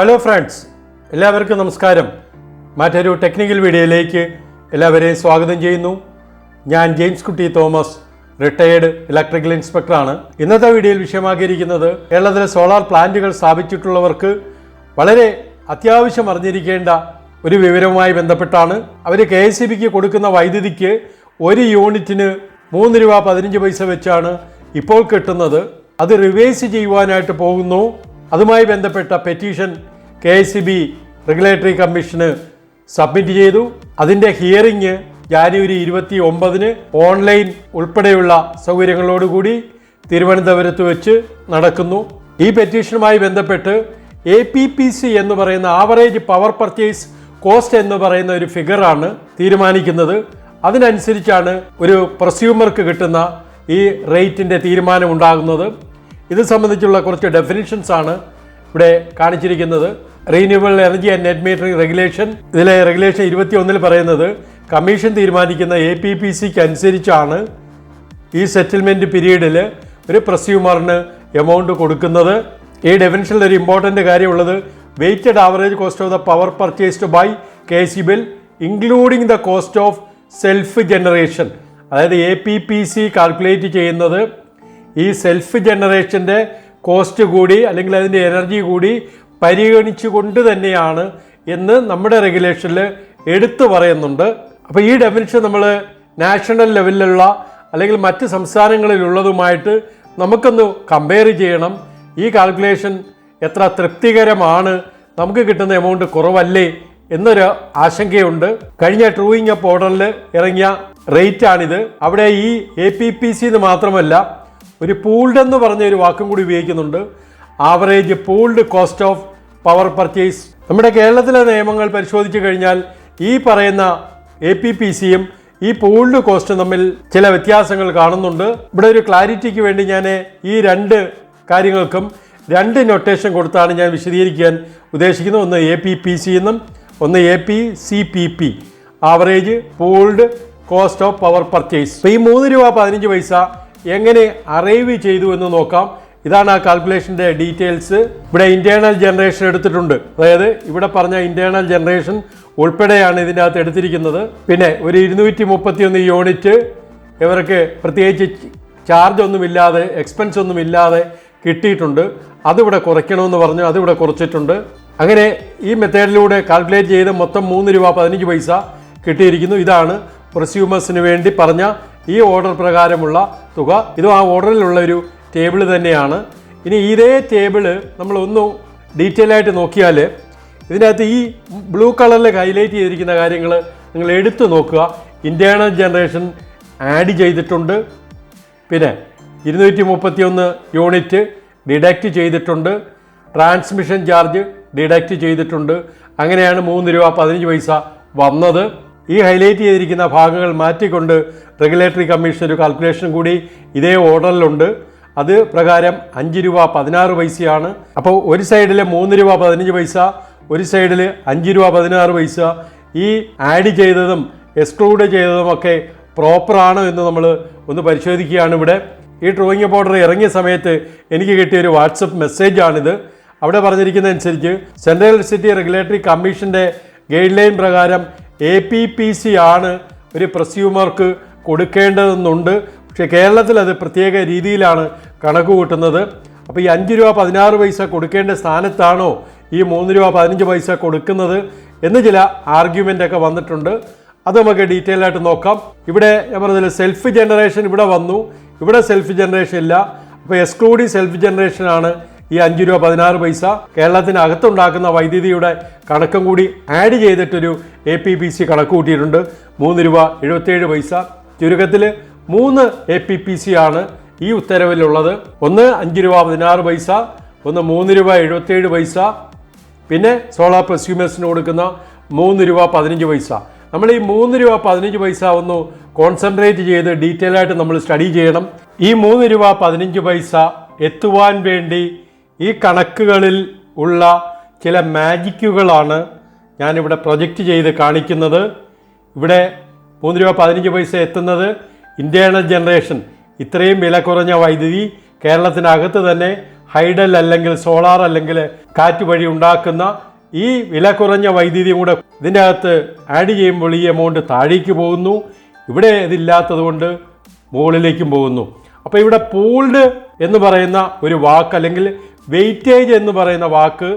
Hello friends എല്ലാവർക്കും നമസ്കാരം. മറ്റൊരു ടെക്നിക്കൽ വീഡിയോയിലേക്ക് എല്ലാവരെയും സ്വാഗതം ചെയ്യുന്നു. ഞാൻ ജെയിംസ് കുട്ടി തോമസ് റിട്ടയേർഡ് ഇലക്ട്രിക്കൽ ഇൻസ്പെക്ടറാണ് ഇന്നത്തെ വീഡിയോയിൽ വിഷയമാക്കിയിരിക്കുന്നത് കേരളത്തിലെ സോളാർ പ്ലാന്റുകൾ സ്ഥാപിച്ചിട്ടുള്ളവർക്ക് വളരെ അത്യാവശ്യം അറിഞ്ഞിരിക്കേണ്ട ഒരു വിവരവുമായി ബന്ധപ്പെട്ടാണ്. അവർ കെ എസ് ബിക്ക് കൊടുക്കുന്ന വൈദ്യുതിക്ക് ഒരു യൂണിറ്റിന് മൂന്ന് രൂപ പതിനഞ്ച് പൈസ വെച്ചാണ് ഇപ്പോൾ കിട്ടുന്നത്. അത് റിവേഴ്സ് ചെയ്യുവാനായിട്ട് പോകുന്നു. അതുമായി ബന്ധപ്പെട്ട petition K S B regulatory commission submit ചെയ്തു. അതിന്റെ ഹിയറിംഗ് ജാനുവരി ഇരുപത്തി ഒമ്പതിന് ഓൺലൈൻ ഉൾപ്പെടെയുള്ള സൗകര്യങ്ങളോടുകൂടി തിരുവനന്തപുരത്ത് വെച്ച് നടക്കുന്നു. ഈ പെറ്റീഷനുമായി ബന്ധപ്പെട്ട് എ പി പി സി എന്ന് പറയുന്ന ആവറേജ് പവർ പർച്ചേസ് കോസ്റ്റ് എന്ന് പറയുന്ന ഒരു ഫിഗറാണ് തീരുമാനിക്കുന്നത്. അതിനനുസരിച്ചാണ് ഒരു പ്രസ്യൂമർക്ക് കിട്ടുന്ന ഈ റേറ്റിന്റെ തീരുമാനം ഉണ്ടാകുന്നത്. ഇത് സംബന്ധിച്ചുള്ള കുറച്ച് ഡെഫിനിഷൻസ് ആണ് ഇവിടെ കാണിച്ചിരിക്കുന്നത്. Renewable energy and net metering regulation ഇതിലെ റെഗുലേഷൻ ഇരുപത്തി ഒന്നിൽ പറയുന്നത് കമ്മീഷൻ തീരുമാനിക്കുന്ന എ പി പി സിക്ക് അനുസരിച്ചാണ് ഈ സെറ്റിൽമെന്റ് പീരീഡിൽ ഒരു പ്രസ്യൂമറിന് എമൗണ്ട് കൊടുക്കുന്നത്. ഈ ഡെഫിനിഷനിൽ ഒരു ഇമ്പോർട്ടന്റ് കാര്യമുള്ളത് weighted average cost of the power purchased by K C B L including the cost of self generation അതായത് A P P C calculate ചെയ്യുന്നത് ഈ സെൽഫ് ജനറേഷന്റെ കോസ്റ്റ് കൂടി അല്ലെങ്കിൽ അതിന്റെ എനർജി കൂടി പരിഗണിച്ചുകൊണ്ട് തന്നെയാണ് എന്ന് നമ്മുടെ റെഗുലേഷനിൽ എടുത്തു പറയുന്നുണ്ട്. അപ്പോൾ ഈ ഡെഫിനിഷൻ നമ്മൾ നാഷണൽ ലെവലിലുള്ള അല്ലെങ്കിൽ മറ്റ് സംസ്ഥാനങ്ങളിലുള്ളതുമായിട്ട് നമുക്കൊന്ന് കമ്പയർ ചെയ്യണം. ഈ കാൽക്കുലേഷൻ എത്ര തൃപ്തികരമാണ്? നമുക്ക് കിട്ടുന്ന എമൗണ്ട് കുറവല്ലേ? എന്നൊരു ആശങ്കയുണ്ട്. കഴിഞ്ഞ ട്രൂയിങ് അപ്പ് ഓർഡറിൽ ഇറങ്ങിയ റേറ്റ് ആണിത്. അവിടെ ഈ എ പി പി സിന്ന് മാത്രമല്ല ഒരു പൂൾഡ് എന്ന് പറഞ്ഞ ഒരു വാക്കും കൂടി ഉപയോഗിക്കുന്നുണ്ട്. Average pooled cost of power purchase നമ്മുടെ കേരളത്തിലെ നിയമങ്ങൾ പരിശോധിച്ചു കഴിഞ്ഞാൽ ഈ പറയുന്ന എ പി പി സിയും ഈ പൂൾഡ് കോസ്റ്റും തമ്മിൽ ചില വ്യത്യാസങ്ങൾ കാണുന്നുണ്ട്. ഇവിടെ ഒരു ക്ലാരിറ്റിക്ക് വേണ്ടി ഞാൻ ഈ രണ്ട് കാര്യങ്ങൾക്കും രണ്ട് നൊട്ടേഷൻ കൊടുത്താണ് ഞാൻ വിശദീകരിക്കാൻ ഉദ്ദേശിക്കുന്നത്. ഒന്ന് എ പി പി സി എന്നും ഒന്ന് A P C P P average pooled cost of power purchase ഈ മൂന്ന് രൂപ പതിനഞ്ച് പൈസ എങ്ങനെ അറൈവ് ചെയ്തു എന്ന് നോക്കാം. ഇതാണ് ആ കാൽക്കുലേഷന്റെ ഡീറ്റെയിൽസ് ഇവിടെ ഇന്റേണൽ ജനറേഷൻ എടുത്തിട്ടുണ്ട്. അതായത് ഇവിടെ പറഞ്ഞ ഇന്റേണൽ ജനറേഷൻ ഉൾപ്പെടെയാണ് ഇതിന്റെ അകത്ത് എടുത്തിരിക്കുന്നത്. പിന്നെ ഒരു ഇരുന്നൂറ്റി മുപ്പത്തിയൊന്ന് യൂണിറ്റ് ഇവർക്ക് പ്രത്യേകിച്ച് ചാർജ് ഒന്നുമില്ലാതെ എക്സ്പെൻസ് ഒന്നുമില്ലാതെ കിട്ടിയിട്ടുണ്ട്. അതിവിടെ കുറയ്ക്കണമെന്ന് പറഞ്ഞു അതിവിടെ കുറച്ചിട്ടുണ്ട്. അങ്ങനെ ഈ മെത്തേഡിലൂടെ കാൽക്കുലേറ്റ് ചെയ്ത് മൊത്തം മൂന്ന് രൂപ പതിനഞ്ച് പൈസ കിട്ടിയിരിക്കുന്നു. ഇതാണ് പ്രസ്യൂമേഴ്സിന് വേണ്ടി പറഞ്ഞ ഈ ഓർഡർ പ്രകാരമുള്ള തുക. ഇതും ആ ഓർഡറിലുള്ള ഒരു ടേബിൾ തന്നെയാണ്. ഇനി ഇതേ ടേബിൾ നമ്മൾ ഒന്ന് ഡീറ്റെയിൽ ആയിട്ട് നോക്കിയാൽ ഇതിനകത്ത് ഈ ബ്ലൂ കളറിൽ ഹൈലൈറ്റ് ചെയ്തിരിക്കുന്ന കാര്യങ്ങൾ നിങ്ങൾ എടുത്തു നോക്കുക. ഇന്റേണൽ ജനറേഷൻ ആഡ് ചെയ്തിട്ടുണ്ട്. പിന്നെ ഇരുന്നൂറ്റി മുപ്പത്തിയൊന്ന് യൂണിറ്റ് ഡിഡക്റ്റ് ചെയ്തിട്ടുണ്ട്. ട്രാൻസ്മിഷൻ ചാർജ് ഡിഡക്റ്റ് ചെയ്തിട്ടുണ്ട്. അങ്ങനെയാണ് മൂന്ന് രൂപ പതിനഞ്ച് പൈസ വന്നത്. ഈ ഹൈലൈറ്റ് ചെയ്തിരിക്കുന്ന ഭാഗങ്ങൾ മാറ്റിക്കൊണ്ട് റെഗുലേറ്ററി കമ്മീഷൻ ഒരു കാൽക്കുലേഷൻ കൂടി ഇതേ ഓർഡറിലുണ്ട്. അത് പ്രകാരം അഞ്ച് രൂപ പതിനാറ് പൈസയാണ്. അപ്പോൾ ഒരു സൈഡിൽ മൂന്ന് രൂപ പതിനഞ്ച് പൈസ ഒരു സൈഡിൽ അഞ്ച് രൂപ പതിനാറ് പൈസ. ഈ ആഡ് ചെയ്തതും എക്സ്ക്ലൂഡ് ചെയ്തതുമൊക്കെ പ്രോപ്പറാണോ എന്ന് നമ്മൾ ഒന്ന് പരിശോധിക്കുകയാണ് ഇവിടെ. ഈ ഡ്രോയിങ് ബോർഡർ ഇറങ്ങിയ സമയത്ത് എനിക്ക് കിട്ടിയ ഒരു വാട്സപ്പ് മെസ്സേജാണിത്. അവിടെ പറഞ്ഞിരിക്കുന്നതനുസരിച്ച് സെൻട്രൽ ഇലക്ട്രിസിറ്റി റെഗുലേറ്ററി കമ്മീഷന്റെ ഗൈഡ് ലൈൻ പ്രകാരം എ പി പി സി ആണ് ഒരു പ്രസ്യൂമർക്ക് കൊടുക്കേണ്ടതെന്നുണ്ട്. പക്ഷേ കേരളത്തിൽ അത് പ്രത്യേക രീതിയിലാണ് കണക്ക് കൂട്ടുന്നത്. അപ്പോൾ ഈ അഞ്ച് രൂപ പതിനാറ് പൈസ കൊടുക്കേണ്ട സ്ഥാനത്താണോ ഈ മൂന്ന് രൂപ പതിനഞ്ച് പൈസ കൊടുക്കുന്നത് എന്ന് ചില ആർഗ്യുമെന്റ് ഒക്കെ വന്നിട്ടുണ്ട്. അത് നമുക്ക് ഡീറ്റെയിൽ ആയിട്ട് നോക്കാം. ഇവിടെ ഞാൻ പറഞ്ഞതിൽ സെൽഫ് ജനറേഷൻ ഇവിടെ വന്നു. ഇവിടെ സെൽഫ് ജനറേഷൻ ഇല്ല. അപ്പോൾ എക്സ്ക്ലൂഡിങ് സെൽഫ് ജനറേഷനാണ് ഈ അഞ്ച് രൂപ പതിനാറ് പൈസ കേരളത്തിന് കേരളത്തിനകത്തുണ്ടാക്കുന്ന വൈദ്യുതിയുടെ കണക്കും കൂടി ആഡ് ചെയ്തിട്ടൊരു എ പി പി സി കണക്ക് കൂട്ടിയിട്ടുണ്ട്. മൂന്ന് രൂപ എഴുപത്തേഴ് പൈസ. ചുരുക്കത്തിൽ മൂന്ന് എ പി പി സി ആണ് ഈ ഉത്തരവിലുള്ളത്. ഒന്ന് അഞ്ച് രൂപ പതിനാറ് പൈസ ഒന്ന് മൂന്ന് രൂപ എഴുപത്തേഴ് പൈസ പിന്നെ സോളാർ പ്രസ്യൂമേഴ്സിന് കൊടുക്കുന്ന മൂന്ന് രൂപ പതിനഞ്ച് പൈസ. നമ്മൾ ഈ മൂന്ന് രൂപ പതിനഞ്ച് പൈസ ഒന്ന് കോൺസെൻട്രേറ്റ് ചെയ്ത് ഡീറ്റെയിൽ ആയിട്ട് നമ്മൾ സ്റ്റഡി ചെയ്യണം. ഈ മൂന്ന് രൂപ പതിനഞ്ച് പൈസ എത്തുവാൻ വേണ്ടി ഈ കണക്കുകളിൽ ഉള്ള ചില മാജിക്കുകളാണ് ഞാനിവിടെ പ്രൊജക്റ്റ് ചെയ്ത് കാണിക്കുന്നത്. ഇവിടെ മൂന്ന് രൂപ പതിനഞ്ച് പൈസ എത്തുന്നത് ഇന്റേണൽ ജനറേഷൻ. ഇത്രയും വില കുറഞ്ഞ വൈദ്യുതി കേരളത്തിനകത്ത് തന്നെ ഹൈഡൽ അല്ലെങ്കിൽ സോളാർ അല്ലെങ്കിൽ കാറ്റ് വഴി ഉണ്ടാക്കുന്ന ഈ വില കുറഞ്ഞ വൈദ്യുതിയും കൂടെ ഇതിന്റെ അകത്ത് ആഡ് ചെയ്യുമ്പോൾ ഈ എമൗണ്ട് താഴേക്ക് പോകുന്നു. ഇവിടെ ഇതില്ലാത്തത് കൊണ്ട് മുകളിലേക്കും പോകുന്നു. അപ്പോൾ ഇവിടെ പൂൾഡ് എന്ന് പറയുന്ന ഒരു വാക്ക് അല്ലെങ്കിൽ വെയിറ്റേജ് എന്ന് പറയുന്ന വാക്ക്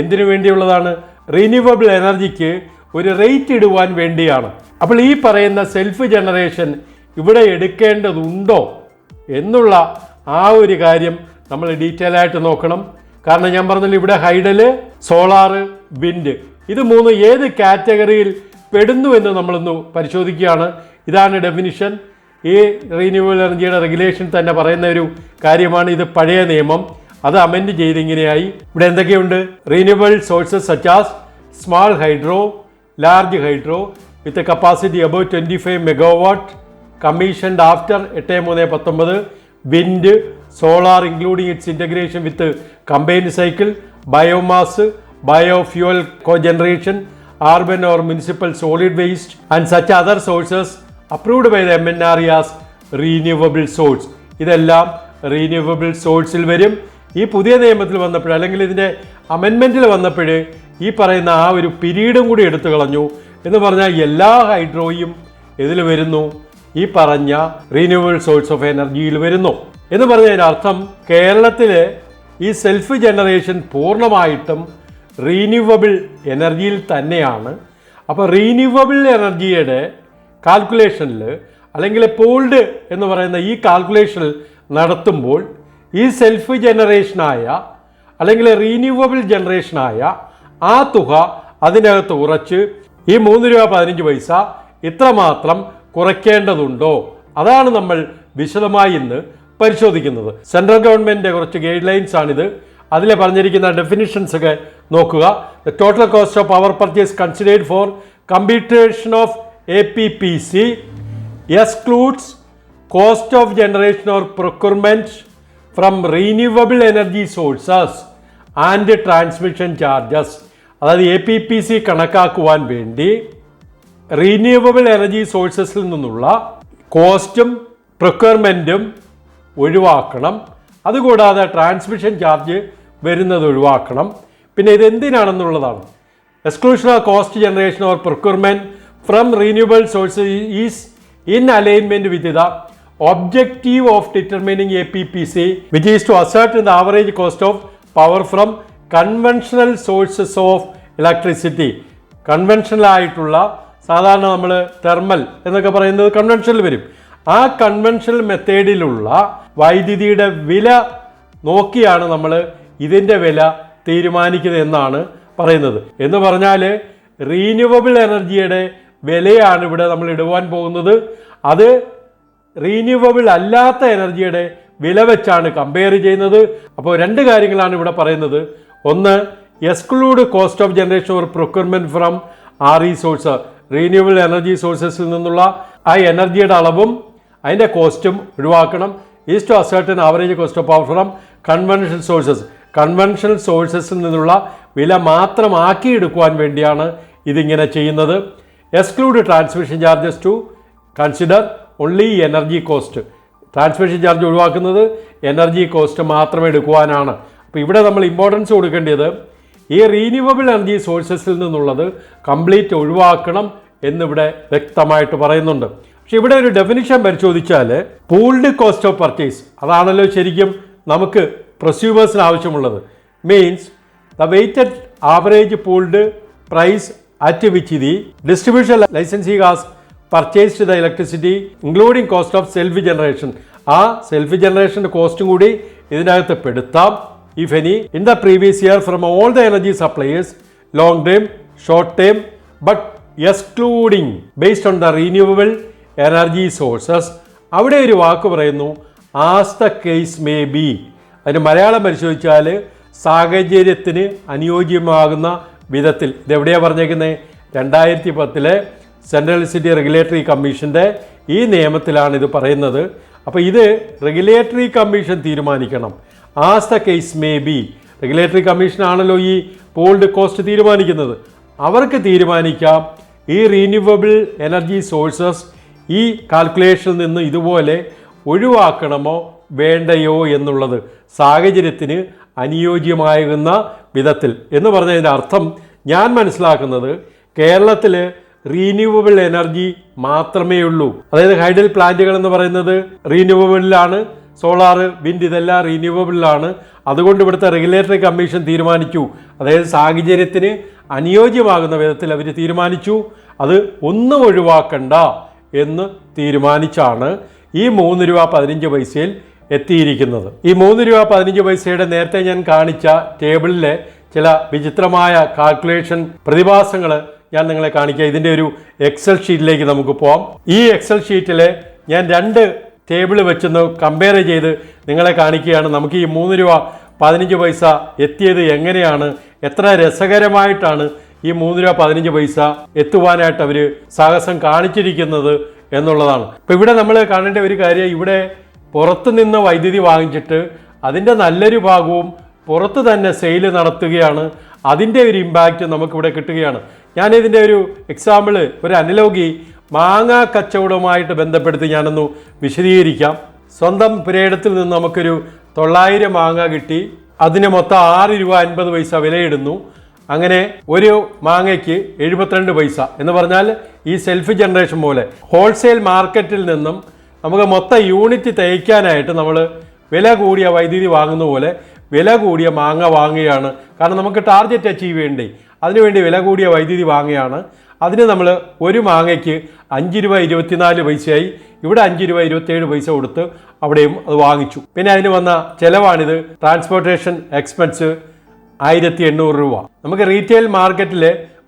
എന്തിനു വേണ്ടിയുള്ളതാണ്? റിന്യൂവബിൾ എനർജിക്ക് ഒരു റേറ്റ് ഇടുവാൻ വേണ്ടിയാണ്. അപ്പോൾ ഈ പറയുന്ന സെൽഫ് ജനറേഷൻ ഇവിടെ എടുക്കേണ്ടതുണ്ടോ എന്നുള്ള ആ ഒരു കാര്യം നമ്മൾ ഡീറ്റെയിൽ ആയിട്ട് നോക്കണം. കാരണം ഞാൻ പറഞ്ഞല്ലോ ഇവിടെ ഹൈഡൽ സോളാറ് വിൻഡ് ഇത് മൂന്ന് ഏത് കാറ്റഗറിയിൽ പെടുന്നു എന്ന് നമ്മളൊന്ന് പരിശോധിക്കുകയാണ്. ഇതാണ് ഡെഫിനിഷൻ ഈ റീന്യൂവൽ എനർജിയുടെ റെഗുലേഷൻ തന്നെ പറയുന്ന ഒരു കാര്യമാണ്. ഇത് പഴയ നിയമം. അത് അമെൻഡ് ചെയ്ത് ഇങ്ങനെയായി ഇവിടെ എന്തൊക്കെയുണ്ട്? Renewable sources such as small hydro large hydro with capacity above twenty five megawatt commissioned after എട്ട് മൂന്ന് പത്തൊമ്പത്. Wind solar including its integration with combined cycle biomass biofuel cogeneration urban or municipal solid waste and such other sources approved by the MNR as renewable source. ഇതെല്ലാം renewable സോഴ്സിൽ വരും. ഈ പുതിയ നിയമത്തിൽ വന്നപ്പോൾ അല്ലെങ്കിൽ ഇതിന്റെ അമെൻമെന്റിൽ വന്നപ്പോൾ ഈ പറയുന്ന ആ ഒരു പിരീഡും കൂടി എടുത്തു കളഞ്ഞു എന്ന് പറഞ്ഞാൽ എല്ലാ ഹൈഡ്രോയും ഇതിൽ വരുന്നു. ഈ പറഞ്ഞ റീന്യൂവബിൾ സോഴ്സ് ഓഫ് എനർജിയിൽ വരുന്നു. എന്ന് പറഞ്ഞതിനർത്ഥം കേരളത്തിൽ ഈ സെൽഫ് ജനറേഷൻ പൂർണമായിട്ടും റീന്യൂവബിൾ എനർജിയിൽ തന്നെയാണ്. അപ്പോൾ റീന്യൂവബിൾ എനർജിയുടെ കാൽക്കുലേഷനിൽ അല്ലെങ്കിൽ പോൾഡ് എന്ന് പറയുന്ന ഈ കാൽക്കുലേഷൻ നടത്തുമ്പോൾ ഈ സെൽഫ് ജനറേഷനായ അല്ലെങ്കിൽ റീന്യൂവബിൾ ജനറേഷനായ ആ തുക അതിനകത്ത് ഉറച്ച് ഈ മൂന്ന് രൂപ പതിനഞ്ച് പൈസ ഇത്രമാത്രം കുറയ്ക്കേണ്ടതുണ്ടോ? അതാണ് നമ്മൾ വിശദമായി ഇന്ന് പരിശോധിക്കുന്നത്. സെൻട്രൽ ഗവൺമെന്റിന്റെ കുറച്ച് ഗൈഡ് ലൈൻസ് ആണിത്. അതിൽ പറഞ്ഞിരിക്കുന്ന ഡെഫിനിഷൻസ് ഒക്കെ നോക്കുക. The total cost of power purchase considered for computation of A P P C excludes cost of generation or procurement from renewable energy sources and transmission charges അതായത് A P P C കണക്കാക്കുവാൻ വേണ്ടി renewable energy സോഴ്സസിൽ നിന്നുള്ള കോസ്റ്റും പ്രൊക്യൂർമെന്റും ഒഴിവാക്കണം. അതുകൂടാതെ transmission charge വരുന്നത് ഒഴിവാക്കണം. പിന്നെ ഇതെന്തിനാണെന്നുള്ളതാണ്. Exclusion of cost generation or procurement from renewable sources is in alignment with the A P P C which is to assert the average cost of power from conventional sources of electricity conventional ആയിട്ടുള്ള സാധാരണ നമ്മൾ thermal എന്നൊക്കെ പറയുന്നത് കൺവെൻഷനിൽ വരും. ആ conventional മെത്തേഡിലുള്ള വൈദ്യുതിയുടെ വില നോക്കിയാണ് നമ്മൾ ഇതിന്റെ വില തീരുമാനിക്കുന്നത് എന്നാണ് പറയുന്നത്. എന്ന് പറഞ്ഞാൽ റീന്യൂവബിൾ എനർജിയുടെ വിലയാണ് ഇവിടെ നമ്മൾ ഇടുവാൻ പോകുന്നത്. അത് റീന്യൂവബിൾ അല്ലാത്ത എനർജിയുടെ വില വെച്ചാണ് കമ്പയർ ചെയ്യുന്നത്. അപ്പോൾ രണ്ട് കാര്യങ്ങളാണ് ഇവിടെ പറയുന്നത്. ഒന്ന് exclude cost of generation or procurement from R E source renewable energy സോഴ്സസിൽ നിന്നുള്ള ആ എനർജിയുടെ അളവും അതിന്റെ കോസ്റ്റും ഒഴിവാക്കണം. Is to ascertain average cost of power from conventional sources conventional സോഴ്സസിൽ നിന്നുള്ള വില മാത്രമാക്കി എടുക്കുവാൻ വേണ്ടിയാണ് ഇതിങ്ങനെ ചെയ്യുന്നത്. Exclude transmission charges to consider only energy cost transmission charge ഒഴിവാക്കുന്നത് എനർജി കോസ്റ്റ് മാത്രം എടുക്കുവാനാണ്. അപ്പോൾ ഇവിടെ നമ്മൾ ഇമ്പോർട്ടൻസ് കൊടുക്കേണ്ടത് ഈ റീന്യൂവബിൾ എനർജി സോഴ്സസിൽ നിന്നുള്ളത് കംപ്ലീറ്റ് ഒഴിവാക്കണം എന്നിവിടെ വ്യക്തമായിട്ട് പറയുന്നുണ്ട്. പക്ഷെ ഇവിടെ ഒരു ഡെഫിനിഷൻ പരിശോധിച്ചാൽ പൂൾഡ് കോസ്റ്റ് ഓഫ് പർച്ചേസ് അതാണല്ലോ ശരിക്കും നമുക്ക് പ്രൊസ്യൂമേഴ്സിന് ആവശ്യമുള്ളത്. Means the weighted average pooled price at which the distribution licensee has purchased the electricity including cost of self generation ആ സെൽഫ് ജനറേഷന്റെ കോസ്റ്റും കൂടി ഇതിനകത്ത് പെടുത്താം. If any in the previous year from all the energy suppliers long term short term but excluding based on the renewable energy sources അവിടെ ഒരു വാക്ക് പറയുന്നു as the case may be അതിന് മലയാളം പരിശോധിച്ചാൽ സാഹചര്യത്തിന് അനുയോജ്യമാകുന്ന വിധത്തിൽ. ഇതെവിടെയാണ് പറഞ്ഞേക്കുന്നത് രണ്ടായിരത്തി പത്തിലെ സെൻട്രൽ സിറ്റി റെഗുലേറ്ററി കമ്മീഷന്റെ ഈ നിയമത്തിലാണ് ഇത് പറയുന്നത്. അപ്പോൾ ഇത് റെഗുലേറ്ററി കമ്മീഷൻ തീരുമാനിക്കണം. As the case may be regulatory കമ്മീഷനാണല്ലോ ഈ പോൾഡ് കോസ്റ്റ് തീരുമാനിക്കുന്നത്. അവർക്ക് തീരുമാനിക്കാം. ഈ റീന്യൂവബിൾ എനർജി സോഴ്സസ് ഈ കാൽക്കുലേഷനിൽ നിന്ന് ഇതുപോലെ ഒഴിവാക്കണമോ വേണ്ടയോ എന്നുള്ളത് സാഹചര്യത്തിന് അനുയോജ്യമാകുന്ന വിധത്തിൽ എന്ന് പറഞ്ഞതിന്റെ അർത്ഥം ഞാൻ മനസ്സിലാക്കുന്നത് കേരളത്തിൽ റീന്യൂവബിൾ എനർജി മാത്രമേ ഉള്ളൂ അതായത് ഹൈഡൽ പ്ലാന്റുകൾ എന്ന് പറയുന്നത് റീന്യൂവബിളിലാണ് സോളാർ വിൻഡ് ഇതെല്ലാം റീന്യൂവബിളിലാണ് അതുകൊണ്ട് ഇവിടുത്തെ റെഗുലേറ്ററി കമ്മീഷൻ തീരുമാനിച്ചു. അതായത് സാഹചര്യത്തിന് അനുയോജ്യമാകുന്ന വിധത്തിൽ അവർ തീരുമാനിച്ചു. അത് ഒന്നും ഒഴിവാക്കണ്ട എന്ന് തീരുമാനിച്ചാണ് ഈ മൂന്ന് രൂപ പതിനഞ്ച് പൈസയിൽ എത്തിയിരിക്കുന്നത്. ഈ മൂന്ന് രൂപ പതിനഞ്ച് പൈസയുടെ നേരത്തെ ഞാൻ കാണിച്ച ടേബിളിലെ ചില വിചിത്രമായ കാൽക്കുലേഷൻ പ്രതിഭാസങ്ങൾ ഞാൻ നിങ്ങളെ കാണിക്കാം. ഇതിന്റെ ഒരു എക്സൽ ഷീറ്റിലേക്ക് നമുക്ക് പോവാം. ഈ എക്സൽ ഷീറ്റിൽ ഞാൻ രണ്ട് ടേബിൾ വെച്ചൊന്ന് കമ്പയർ ചെയ്ത് നിങ്ങളെ കാണിക്കുകയാണ്. നമുക്ക് ഈ മൂന്ന് രൂപ പതിനഞ്ച് പൈസ എത്തിയത് എങ്ങനെയാണ്? എത്ര രസകരമായിട്ടാണ് ഈ മൂന്ന് രൂപ പതിനഞ്ച് പൈസ എത്തുവാനായിട്ട് അവർ സാഹസം കാണിച്ചിരിക്കുന്നത് എന്നുള്ളതാണ്. ഇപ്പം ഇവിടെ നമ്മൾ കാണേണ്ട ഒരു കാര്യം ഇവിടെ പുറത്തു നിന്ന് വൈദ്യുതി വാങ്ങിച്ചിട്ട് അതിന്റെ നല്ലൊരു ഭാഗവും പുറത്ത് തന്നെ സെയിൽ നടത്തുകയാണ്. അതിന്റെ ഒരു ഇമ്പാക്റ്റ് നമുക്കിവിടെ കിട്ടുകയാണ്. ഞാനിതിന്റെ ഒരു എക്സാമ്പിൾ ഒരു അനലോഗി മാങ്ങ കച്ചവടവുമായിട്ട് ബന്ധപ്പെടുത്തി ഞാനൊന്ന് വിശദീകരിക്കാം. സ്വന്തം പുരയിടത്തിൽ നിന്ന് നമുക്കൊരു തൊള്ളായിരം മാങ്ങ കിട്ടി. അതിന് മൊത്തം ആറ് രൂപ അൻപത് പൈസ വിലയിടുന്നു. അങ്ങനെ ഒരു മാങ്ങയ്ക്ക് എഴുപത്തിരണ്ട് പൈസ എന്ന് പറഞ്ഞാൽ ഈ സെൽഫ് ജനറേഷൻ പോലെ ഹോൾസെയിൽ മാർക്കറ്റിൽ നിന്നും നമുക്ക് മൊത്തം യൂണിറ്റ് തയ്ക്കാനായിട്ട് നമ്മൾ വില കൂടിയ വൈദ്യുതി വാങ്ങുന്ന പോലെ വില കൂടിയ മാങ്ങ വാങ്ങുകയാണ്. കാരണം നമുക്ക് ടാർഗറ്റ് അച്ചീവ് ചെയ്യണ്ടേ? അതിനുവേണ്ടി വില കൂടിയ വൈദ്യുതി വാങ്ങുകയാണ്. അതിന് നമ്മൾ ഒരു മാങ്ങയ്ക്ക് അഞ്ച് രൂപ ഇരുപത്തിനാല് പൈസയായി. ഇവിടെ അഞ്ച് രൂപ ഇരുപത്തിയേഴ് പൈസ കൊടുത്ത് അവിടെയും അത് വാങ്ങിച്ചു. പിന്നെ അതിന് വന്ന ചിലവാണിത് ട്രാൻസ്പോർട്ടേഷൻ എക്സ്പെൻസ് ആയിരത്തി എണ്ണൂറ് രൂപ. നമുക്ക് റീറ്റെയിൽ മാർക്കറ്റിൽ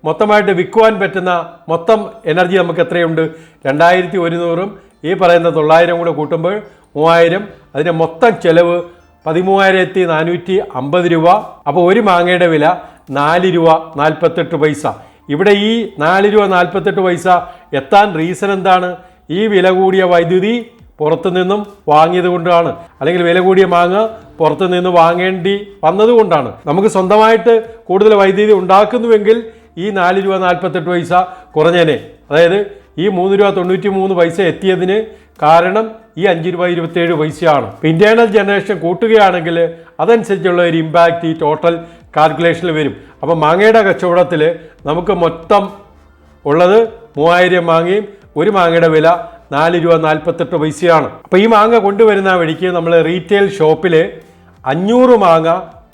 മൊത്തമായിട്ട് വിൽക്കുവാൻ പറ്റുന്ന മൊത്തം എനർജി നമുക്ക് എത്രയുണ്ട്? രണ്ടായിരത്തി ഒരുന്നൂറും ഈ പറയുന്ന തൊള്ളായിരം കൂടെ കൂട്ടുമ്പോൾ മൂവായിരം. അതിന്റെ മൊത്തം ചെലവ് പതിമൂവായിരത്തി നാനൂറ്റി അമ്പത് രൂപ. അപ്പോൾ ഒരു മാങ്ങയുടെ വില നാല് രൂപ നാൽപ്പത്തെട്ട് പൈസ. ഇവിടെ ഈ നാല് രൂപ നാൽപ്പത്തെട്ട് പൈസ എത്താൻ റീസൺ എന്താണ്? ഈ വില കൂടിയ വൈദ്യുതി പുറത്തു നിന്നും വാങ്ങിയത് കൊണ്ടാണ്. അല്ലെങ്കിൽ വില കൂടിയ മാങ്ങ പുറത്തു നിന്ന് വാങ്ങേണ്ടി വന്നതുകൊണ്ടാണ് നമുക്ക് സ്വന്തമായിട്ട് കൂടുതൽ വൈദ്യുതി ഉണ്ടാക്കുന്നുവെങ്കിൽ ഈ നാല് രൂപ നാൽപ്പത്തെട്ട് പൈസ കുറഞ്ഞേനെ. അതായത് ഈ മൂന്ന് രൂപ തൊണ്ണൂറ്റി മൂന്ന് പൈസ എത്തിയതിന് കാരണം ഈ അഞ്ച് രൂപ ഇരുപത്തേഴ് പൈസയാണ്. ഇന്റേണൽ ജനറേഷൻ കൂട്ടുകയാണെങ്കിൽ അതനുസരിച്ചുള്ള ഒരു ഇമ്പാക്റ്റ് ഈ ടോട്ടൽ കാൽക്കുലേഷനിൽ വരും. അപ്പം മാങ്ങയുടെ കച്ചവടത്തിൽ നമുക്ക് മൊത്തം ഉള്ളത് മൂവായിരം മാങ്ങയും ഒരു മാങ്ങയുടെ വില നാല് രൂപ നാൽപ്പത്തെട്ട് പൈസയാണ്. അപ്പോൾ ഈ മാങ്ങ കൊണ്ടുവരുന്ന വഴിക്ക് നമ്മൾ റീറ്റെയിൽ ഷോപ്പിൽ അഞ്ഞൂറ് മാങ്ങ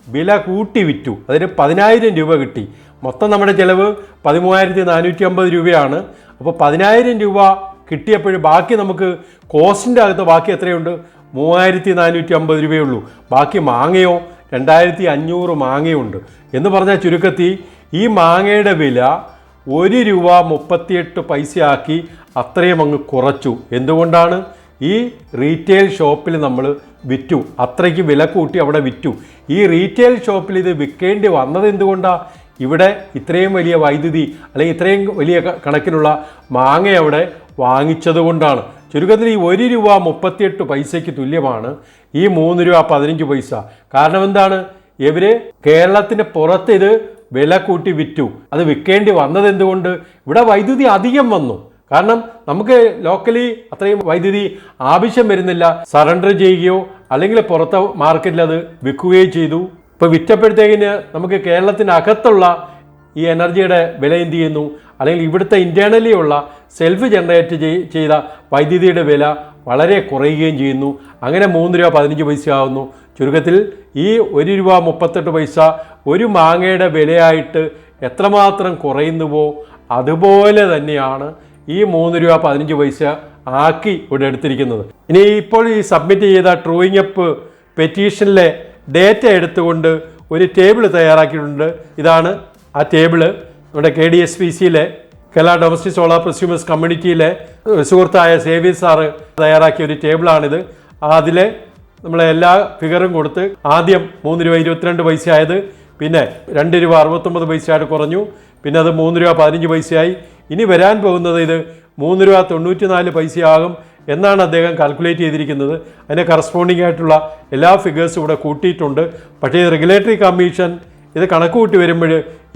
വില കൂട്ടി വിറ്റു. അതിന് പതിനായിരം രൂപ കിട്ടി. മൊത്തം നമ്മുടെ ചിലവ് പതിമൂവായിരത്തി നാനൂറ്റി അമ്പത് രൂപയാണ്. അപ്പോൾ പതിനായിരം രൂപ കിട്ടിയപ്പോൾ ബാക്കി നമുക്ക് കോസ്റ്റിന്റെ അകത്ത് ബാക്കി എത്രയുണ്ട്? മൂവായിരത്തി നാനൂറ്റി അമ്പത് രൂപയേ ഉള്ളൂ ബാക്കി മാങ്ങയോ രണ്ടായിരത്തി അഞ്ഞൂറ് മാങ്ങയുണ്ട്. എന്ന് പറഞ്ഞാൽ ചുരുക്കത്തിൽ ഈ മാങ്ങയുടെ വില ഒരു രൂപ മുപ്പത്തിയെട്ട് പൈസയാക്കി അത്രയും അങ്ങ് കുറച്ചു. എന്തുകൊണ്ടാണ്? ഈ റീറ്റെയിൽ ഷോപ്പിൽ നമ്മൾ വിറ്റു. അത്രയ്ക്ക് വില കൂട്ടി അവിടെ വിറ്റു. ഈ റീറ്റെയിൽ ഷോപ്പിൽ ഇത് വിൽക്കേണ്ടി വന്നത് എന്തുകൊണ്ടാണ് ഇവിടെ ഇത്രയും വലിയ വൈദ്യുതി അല്ലെങ്കിൽ ഇത്രയും വലിയ കണക്കിനുള്ള മാങ്ങ അവിടെ വാങ്ങിച്ചത് കൊണ്ടാണ്. ചുരുക്കത്തിൽ ഈ ഒരു രൂപ മുപ്പത്തിയെട്ട് പൈസയ്ക്ക് തുല്യമാണ്. ഈ മൂന്ന് രൂപ പതിനഞ്ച് പൈസ. കാരണം എന്താണ്? ഇവർ കേരളത്തിന് പുറത്ത് ഇത് വില കൂട്ടി വിറ്റു. അത് വിൽക്കേണ്ടി വന്നത് എന്തുകൊണ്ട്? ഇവിടെ വൈദ്യുതി അധികം വന്നു. കാരണം നമുക്ക് ലോക്കലി അത്രയും വൈദ്യുതി ആവശ്യം വരുന്നില്ല. സറണ്ടർ ചെയ്യുകയോ അല്ലെങ്കിൽ പുറത്തെ മാർക്കറ്റിൽ അത് വിൽക്കുകയോ ചെയ്തു. ഇപ്പോൾ വിറ്റപ്പോഴത്തേക്കിന് നമുക്ക് കേരളത്തിനകത്തുള്ള ഈ എനർജിയുടെ വില എന്ത് ചെയ്യുന്നു? അല്ലെങ്കിൽ ഇവിടുത്തെ ഇന്റേർണലി ഉള്ള സെൽഫ് ജനറേറ്റ് ചെയ്ത വൈദ്യുതിയുടെ വില വളരെ കുറയുകയും ചെയ്യുന്നു. അങ്ങനെ മൂന്ന് രൂപ പതിനഞ്ച് പൈസ ആവുന്നു. ചുരുക്കത്തിൽ ഈ ഒരു രൂപ മുപ്പത്തെട്ട് പൈസ ഒരു മാങ്ങയുടെ വിലയായിട്ട് എത്രമാത്രം കുറയുന്നുവോ അതുപോലെ തന്നെയാണ് ഈ മൂന്ന് രൂപ പതിനഞ്ച് പൈസ ആക്കി ഇവിടെ എടുത്തിരിക്കുന്നത്. ഇനി ഇപ്പോൾ ഈ സബ്മിറ്റ് ചെയ്ത ട്രൂയിങ് അപ്പ് പെറ്റീഷനിലെ ഡേറ്റ എടുത്തുകൊണ്ട് ഒരു ടേബിൾ തയ്യാറാക്കിയിട്ടുണ്ട്. ഇതാണ് ആ ടേബിൾ നമ്മുടെ കെ ഡി എസ് പി സിയിലെ കേരള ഡൊമസ്റ്റിക് സോളാർ പ്രസ്യൂമേഴ്സ് കമ്മ്യൂണിറ്റിയിലെ സുഹൃത്തായ സേവി സാറ് തയ്യാറാക്കിയ ഒരു ടേബിളാണിത് അതിലെ നമ്മളെ എല്ലാ ഫിഗറും കൊടുത്ത് ആദ്യം മൂന്ന് രൂപ ഇരുപത്തിരണ്ട് പൈസ ആയത് പിന്നെ രണ്ട് രൂപ അറുപത്തൊമ്പത് പൈസയായിട്ട് കുറഞ്ഞു. പിന്നെ അത് മൂന്ന് രൂപ പതിനഞ്ച് പൈസയായി. ഇനി വരാൻ പോകുന്നത് ഇത് മൂന്ന് രൂപ തൊണ്ണൂറ്റി നാല് പൈസയാകും. എന്നാണ് അദ്ദേഹം കാൽക്കുലേറ്റ് ചെയ്തിരിക്കുന്നത്. അതിനെ കറസ്പോണ്ടിങ് ആയിട്ടുള്ള എല്ലാ ഫിഗേഴ്സും ഇവിടെ കൂട്ടിയിട്ടുണ്ട്. പക്ഷേ റെഗുലേറ്ററി കമ്മീഷൻ ഇത് കണക്ക് കൂട്ടി വരുമ്പോൾ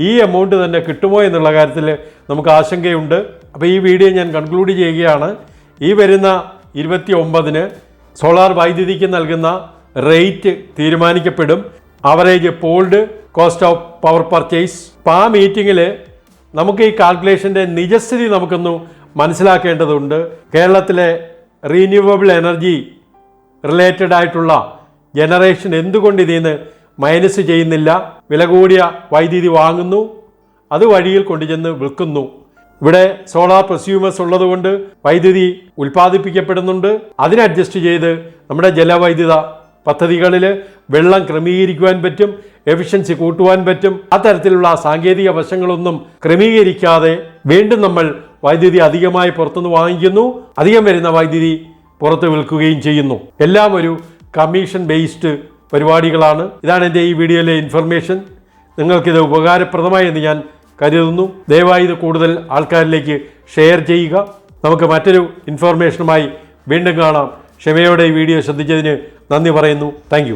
ഈ എമൗണ്ട് തന്നെ കിട്ടുമോ എന്നുള്ള കാര്യത്തിൽ നമുക്ക് ആശങ്കയുണ്ട്. അപ്പോൾ ഈ വീഡിയോ ഞാൻ കൺക്ലൂഡ് ചെയ്യുകയാണ്. ഈ വരുന്ന ഇരുപത്തി ഒമ്പതിന് സോളാർ വൈദ്യുതിക്ക് നൽകുന്ന rate തീരുമാനിക്കപ്പെടും. Average pooled cost of power purchase അപ്പോൾ ആ മീറ്റിങ്ങിൽ നമുക്ക് ഈ കാൽക്കുലേഷന്റെ നിജസ്ഥിതി നമുക്കൊന്ന് മനസ്സിലാക്കേണ്ടതുണ്ട്. കേരളത്തിലെ റീന്യൂവബിൾ എനർജി റിലേറ്റഡ് ആയിട്ടുള്ള ജനറേഷൻ എന്തുകൊണ്ട് ഇതിൽ നിന്ന് മൈനസ് ചെയ്യുന്നില്ല? വില കൂടിയ വൈദ്യുതി വാങ്ങുന്നു. അത് വഴിയിൽ കൊണ്ടുചെന്ന് വിൽക്കുന്നു. ഇവിടെ സോളാർ പ്രസ്യൂമേഴ്സ് ഉള്ളതുകൊണ്ട് വൈദ്യുതി ഉൽപ്പാദിപ്പിക്കപ്പെടുന്നുണ്ട്. അതിനെ അഡ്ജസ്റ്റ് ചെയ്ത് നമ്മുടെ ജലവൈദ്യുത പദ്ധതികളിൽ വെള്ളം ക്രമീകരിക്കുവാൻ പറ്റും എഫിഷ്യൻസി കൂട്ടുവാൻ പറ്റും. അത്തരത്തിലുള്ള സാങ്കേതിക വശങ്ങളൊന്നും ക്രമീകരിക്കാതെ വീണ്ടും നമ്മൾ വൈദ്യുതി അധികമായി പുറത്തുനിന്ന് വാങ്ങിക്കുന്നു. അധികം വരുന്ന വൈദ്യുതി പുറത്ത് വിൽക്കുകയും ചെയ്യുന്നു. എല്ലാം ഒരു കമ്മീഷൻ ബേസ്ഡ് പരിപാടികളാണ്. ഇതാണ് എന്റെ ഈ വീഡിയോയിലെ ഇൻഫർമേഷൻ നിങ്ങൾക്കിത് ഉപകാരപ്രദമായി എന്ന് ഞാൻ കരുതുന്നു. ദയവായി ഇത് കൂടുതൽ ആൾക്കാരിലേക്ക് ഷെയർ ചെയ്യുക. നമുക്ക് മറ്റൊരു ഇൻഫർമേഷനുമായി വീണ്ടും കാണാം. ക്ഷമയോടെ ഈ വീഡിയോ ശ്രദ്ധിച്ചതിന് നന്ദി പറയുന്നു. താങ്ക്